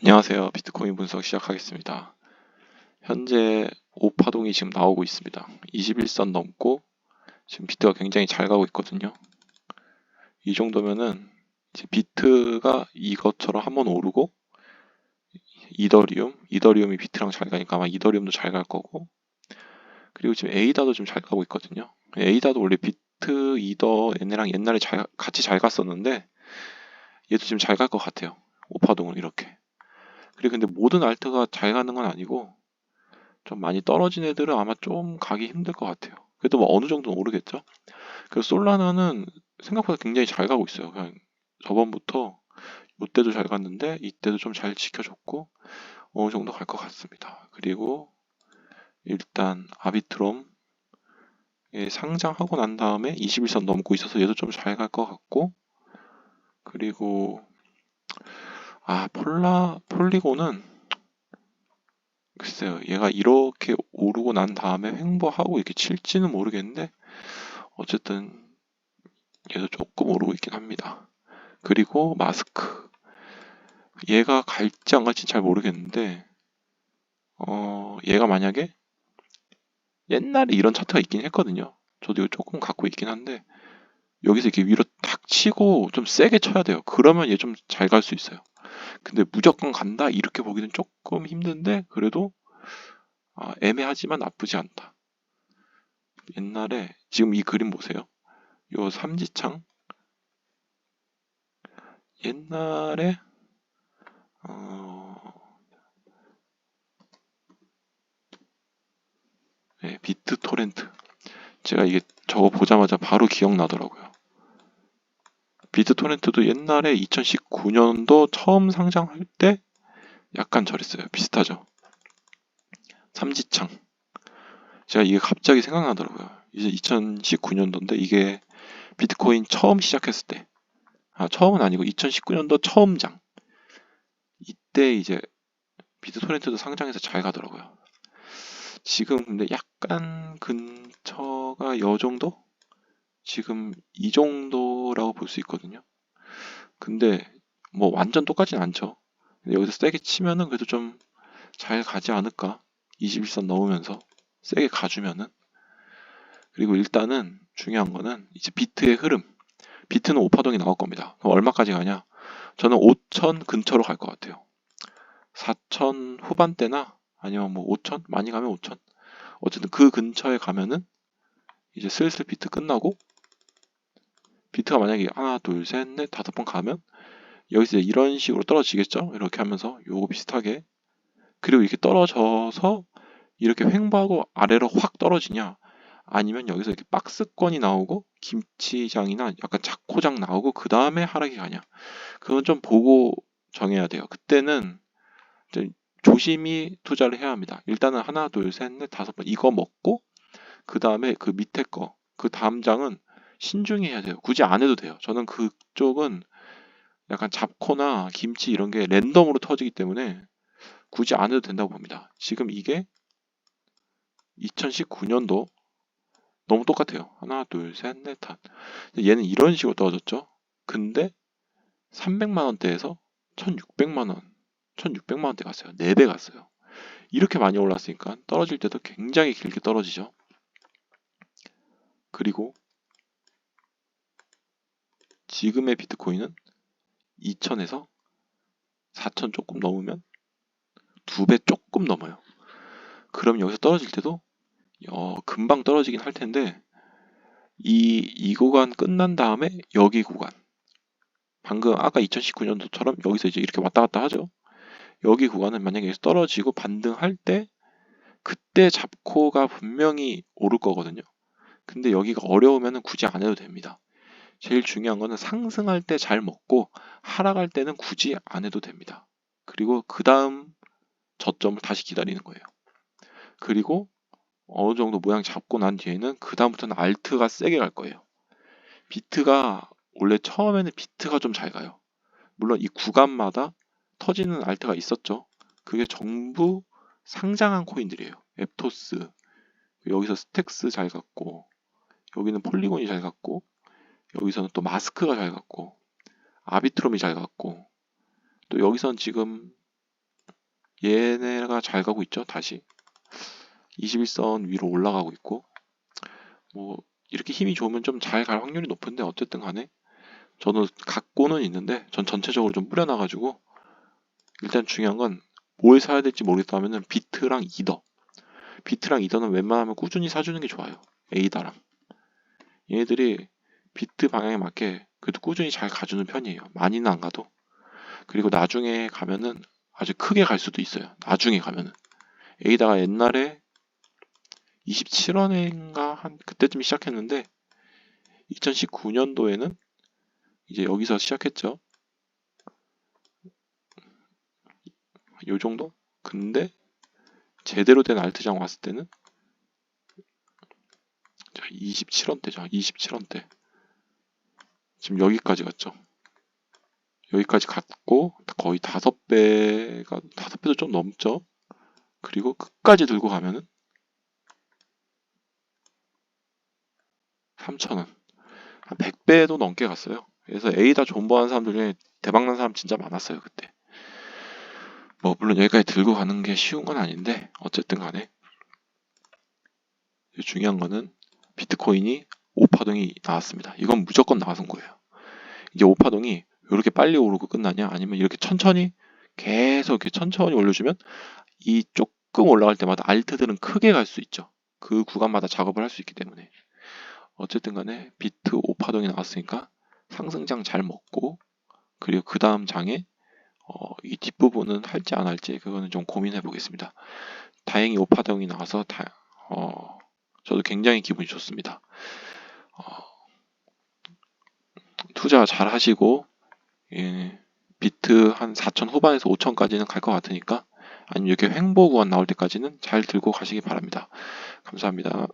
안녕하세요. 비트코인 분석 시작하겠습니다. 현재 5파동이 지금 나오고 있습니다. 21선 넘고 지금 비트가 굉장히 잘 가고 있거든요. 이 정도면은 이제 비트가 이것처럼 한번 오르고 이더리움, 이더리움이 비트랑 잘 가니까 아마 이더리움도 잘 갈 거고 그리고 지금 에이다도 좀 잘 가고 있거든요. 에이다도 원래 비트, 이더 얘네랑 옛날에 잘, 같이 잘 갔었는데 얘도 지금 잘 갈 것 같아요. 5파동은 이렇게. 그리고 근데 모든 알트가 잘 가는 건 아니고 좀 많이 떨어진 애들은 아마 좀 가기 힘들 것 같아요. 그래도 뭐 어느 정도는 오르겠죠. 그 솔라나는 생각보다 굉장히 잘 가고 있어요. 그냥 저번부터 이때도 잘 갔는데 이때도 좀 잘 지켜줬고 어느 정도 갈 것 같습니다. 그리고 일단 아비트롬 상장하고 난 다음에 21선 넘고 있어서 얘도 좀 잘 갈 것 같고 그리고 아, 폴라, 폴리곤은 글쎄요, 얘가 이렇게 오르고 난 다음에 횡보하고 이렇게 칠지는 모르겠는데 어쨌든 얘도 조금 오르고 있긴 합니다. 그리고 마스크. 얘가 갈지 안 갈지 잘 모르겠는데 어, 얘가 만약에 옛날에 이런 차트가 있긴 했거든요. 저도 이거 조금 갖고 있긴 한데 여기서 이렇게 위로 탁 치고 좀 세게 쳐야 돼요. 그러면 얘 좀 잘 갈 수 있어요. 근데 무조건 간다 이렇게 보기는 조금 힘든데 그래도 아, 애매하지만 나쁘지 않다. 옛날에 지금 이 그림 보세요. 요 삼지창 옛날에 어... 네, 비트 토렌트 제가 이게 저거 보자마자 바로 기억나더라고요. 비트토렌트도 옛날에 2019년도 처음 상장할 때 약간 저랬어요. 비슷하죠. 삼지창. 제가 이게 갑자기 생각나더라고요. 이제 2019년도인데 이게 비트코인 처음 시작했을 때. 아, 처음은 아니고 2019년도 처음장. 이때 이제 비트토렌트도 상장해서 잘 가더라고요. 지금 근데 약간 근처가 여 정도? 지금 이 정도라고 볼 수 있거든요. 근데 뭐 완전 똑같진 않죠. 여기서 세게 치면은 그래도 좀 잘 가지 않을까? 21선 넣으면서 세게 가주면은 그리고 일단은 중요한 거는 이제 비트의 흐름 비트는 5파동이 나올 겁니다. 그럼 얼마까지 가냐? 저는 5천 근처로 갈 것 같아요. 4천 후반대나 아니면 뭐 5천 많이 가면 5천 어쨌든 그 근처에 가면은 이제 슬슬 비트 끝나고 비트가 만약에 하나, 둘, 셋, 넷, 다섯 번 가면 여기서 이런 식으로 떨어지겠죠? 이렇게 하면서 요거 비슷하게. 그리고 이렇게 떨어져서 이렇게 횡보하고 아래로 확 떨어지냐? 아니면 여기서 이렇게 박스권이 나오고 김치장이나 약간 자코장 나오고 그 다음에 하락이 가냐? 그건 좀 보고 정해야 돼요. 그때는 조심히 투자를 해야 합니다. 일단은 하나 둘 셋 넷 다섯 번 이거 먹고 그 다음에 그 밑에 거 그 다음 장은 신중히 해야 돼요. 굳이 안 해도 돼요. 저는 그쪽은 약간 잡코나 김치 이런 게 랜덤으로 터지기 때문에 굳이 안 해도 된다고 봅니다. 지금 이게 2019년도 너무 똑같아요. 하나, 둘, 셋, 넷, 다. 얘는 이런 식으로 떨어졌죠. 근데 300만 원대에서 1600만 원, 1600만 원대 갔어요. 4배 갔어요. 이렇게 많이 올랐으니까 떨어질 때도 굉장히 길게 떨어지죠. 그리고 지금의 비트코인은 2천에서 4천 조금 넘으면 두 배 조금 넘어요. 그럼 여기서 떨어질 때도 어, 금방 떨어지긴 할 텐데 이, 이 구간 끝난 다음에 여기 구간 방금 아까 2019년도처럼 여기서 이제 이렇게 왔다 갔다 하죠. 여기 구간은 만약에 떨어지고 반등할 때 그때 잡코가 분명히 오를 거거든요. 근데 여기가 어려우면 굳이 안 해도 됩니다. 제일 중요한 거는 상승할 때 잘 먹고 하락할 때는 굳이 안 해도 됩니다. 그리고 그 다음 저점을 다시 기다리는 거예요. 그리고 어느 정도 모양 잡고 난 뒤에는 그 다음부터는 알트가 세게 갈 거예요. 비트가 원래 처음에는 비트가 좀 잘 가요. 물론 이 구간마다 터지는 알트가 있었죠. 그게 전부 상장한 코인들이에요. 앱토스 여기서 스택스 잘 갔고 여기는 폴리곤이 잘 갔고 여기서는 또 마스크가 잘 갔고 아비트롬이 잘 갔고 또 여기서는 지금 얘네가 잘 가고 있죠. 다시. 21선 위로 올라가고 있고 뭐 이렇게 힘이 좋으면 좀 잘 갈 확률이 높은데 어쨌든 간에 저는 갖고는 있는데 전 전체적으로 좀 뿌려놔가지고 일단 중요한 건 뭘 사야 될지 모르겠다 하면은 비트랑 이더. 비트랑 이더는 웬만하면 꾸준히 사주는 게 좋아요. 에이다랑. 얘네들이 비트 방향에 맞게 그래도 꾸준히 잘 가주는 편이에요 많이는 안 가도 그리고 나중에 가면은 아주 크게 갈 수도 있어요 나중에 가면은 에이다가 옛날에 27원인가 한 그때쯤 시작했는데 2019년도에는 이제 여기서 시작했죠. 요 정도? 근데 제대로 된 알트장 왔을 때는 27원대죠. 27원대. 지금 여기까지 갔죠. 여기까지 갔고 거의 다섯 배가 다섯 배도 좀 넘죠. 그리고 끝까지 들고 가면은 3,000원. 한 100배도 넘게 갔어요. 그래서 에이다 존버하는 사람들 중에 대박난 사람 진짜 많았어요, 그때. 뭐, 물론 여기까지 들고 가는 게 쉬운 건 아닌데, 어쨌든 간에. 중요한 거는 비트코인이 5파동이 나왔습니다. 이건 무조건 나선 거예요. 이제 5파동이 이렇게 빨리 오르고 끝나냐, 아니면 이렇게 천천히 계속 이렇게 천천히 올려주면 이 조금 올라갈 때마다 알트들은 크게 갈 수 있죠. 그 구간마다 작업을 할 수 있기 때문에. 어쨌든 간에 비트 5파동이 나왔으니까 상승장 잘 먹고 그리고 그 다음 장에 어, 이 뒷부분은 할지 안 할지 그거는 좀 고민해 보겠습니다. 다행히 5파동이 나와서 다, 어, 저도 굉장히 기분이 좋습니다. 어, 투자 잘 하시고 예, 비트 한 4천 후반에서 5천까지는 갈 것 같으니까 아니면 이렇게 횡보 구간 나올 때까지는 잘 들고 가시기 바랍니다. 감사합니다.